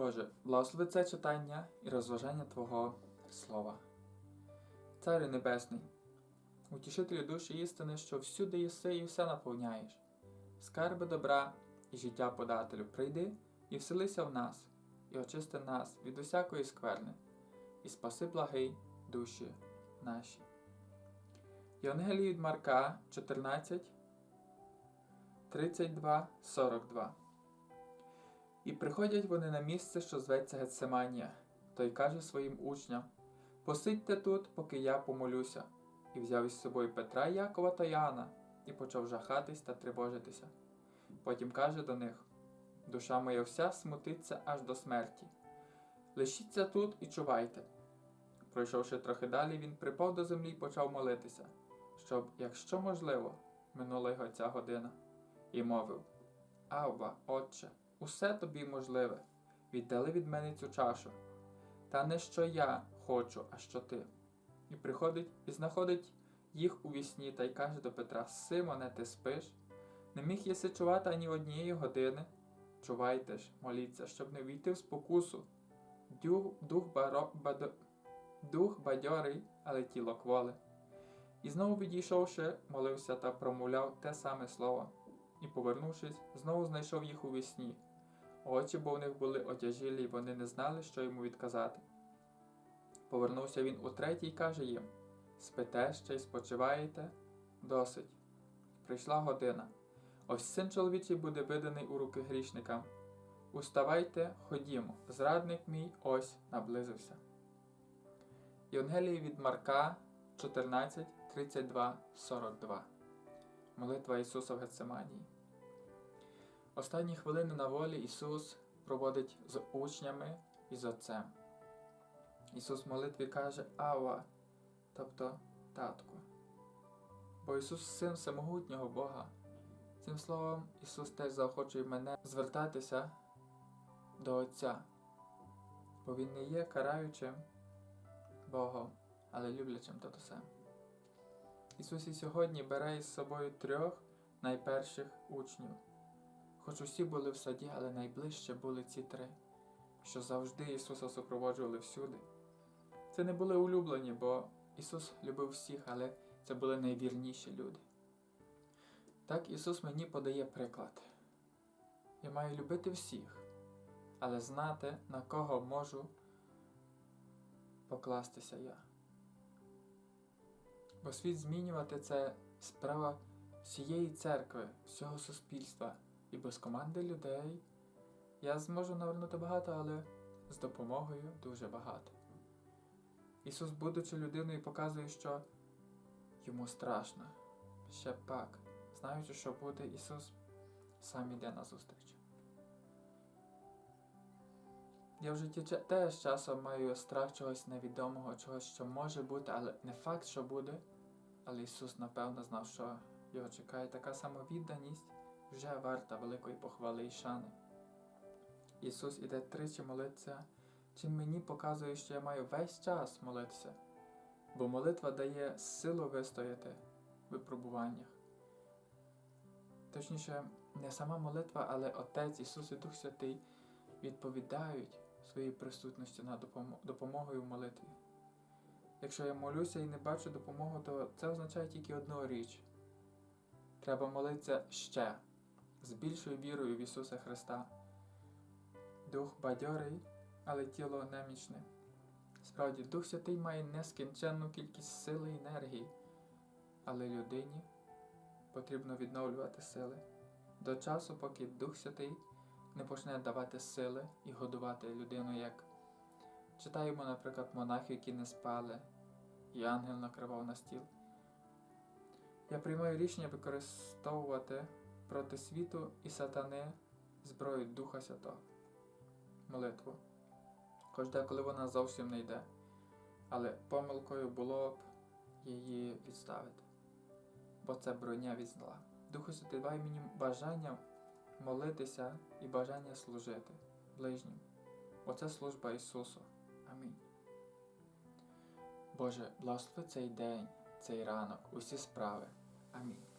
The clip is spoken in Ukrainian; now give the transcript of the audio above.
Боже, благослови це читання і розважання Твого Слова. Царю Небесний, утішителю душі істини, що всюди єси і все наповняєш, скарби добра і життя подателю, прийди і вселися в нас, і очисти нас від усякої скверни, і спаси благий душі наші. Євангелії від Марка 14, 32, 42 І приходять вони на місце, що зветься Гецеманія, той каже своїм учням Посидьте тут, поки я помолюся, і взяв із собою Петра, Якова та Яна, і почав жахатись та тривожитися. Потім каже до них Душа моя вся смутиться аж до смерті. Лишіться тут і чувайте. Пройшовши трохи далі, він припав до землі і почав молитися, щоб, якщо можливо, минула його ця година, і мовив Авва, Отче, усе тобі можливе, віддали від мене цю чашу. Та не що я хочу, а що ти. І приходить і знаходить їх у вісні та й каже до Петра: Симоне, ти спиш? Не міг єси чувати ані однієї години. Чувайте ж, моліться, щоб не війти в спокусу. Дух, дух, баро, бадо, дух бадьорий, але тіло кволе. І знову відійшовши, молився та промовляв те саме слово, і, повернувшись, знову знайшов їх у вісні. Очі бо в них були отяжілі, і вони не знали, що йому відказати. Повернувся він утретє і каже їм Спите ще й спочиваєте? Досить. Прийшла година. Ось син чоловічий буде виданий у руки грішникам. Уставайте, ходімо, зрадник мій ось наблизився. Євангелії від Марка 14, 32, 42. Молитва Ісуса в Гецеманії. Останні хвилини на волі Ісус проводить з учнями і з Отцем. Ісус в молитві каже Ава, тобто Татку. Бо Ісус син всемогутнього Бога. Цим словом, Ісус теж заохочує мене звертатися до Отця, бо Він не є караючим Богом, але люблячим татусем. Ісус і сьогодні бере із собою трьох найперших учнів. Хоч усі були в саді, але найближче були ці три, що завжди Ісуса супроводжували всюди. Це не були улюблені, бо Ісус любив всіх, але це були найвірніші люди. Так Ісус мені подає приклад. Я маю любити всіх, але знати, на кого можу покластися я. Бо світ змінювати це справа всієї церкви, всього суспільства і без команди людей я зможу навернути багато, але з допомогою дуже багато. Ісус, будучи людиною, показує, що йому страшно. Ще пак, знаючи, що буде, Ісус сам іде на зустріч. Я в житті теж часом маю страх чогось невідомого, чогось, що може бути, але не факт, що буде. Але Ісус, напевно, знав, що його чекає така самовідданість, вже варта великої похвали і шани. Ісус іде тричі молитися, чим мені показує, що я маю весь час молитися, бо молитва дає силу вистояти в випробуваннях. Точніше, не сама молитва, але Отець Ісус і Дух Святий відповідають своїй присутності на допомогою в молитві. Якщо я молюся і не бачу допомоги, то це означає тільки одну річ. Треба молитися ще з більшою вірою в Ісуса Христа. Дух бадьорий, але тіло немічне. Справді, Дух Святий має нескінченну кількість сили і енергії, але людині потрібно відновлювати сили до часу, поки Дух Святий не почне давати сили і годувати людину, як читаємо, наприклад, монахів, які не спали, і ангел накривав на стіл. Я приймаю рішення використовувати проти світу і сатани зброю Духа Святого, молитву. Хоч деколи вона зовсім не йде, але помилкою було б її відставити, бо це броня від зла. Духу Святий, дай мені бажання молитися і бажання служити ближнім. Оце служба Ісусу. Амінь. Боже, благослови цей день, цей ранок, усі справи. Амінь.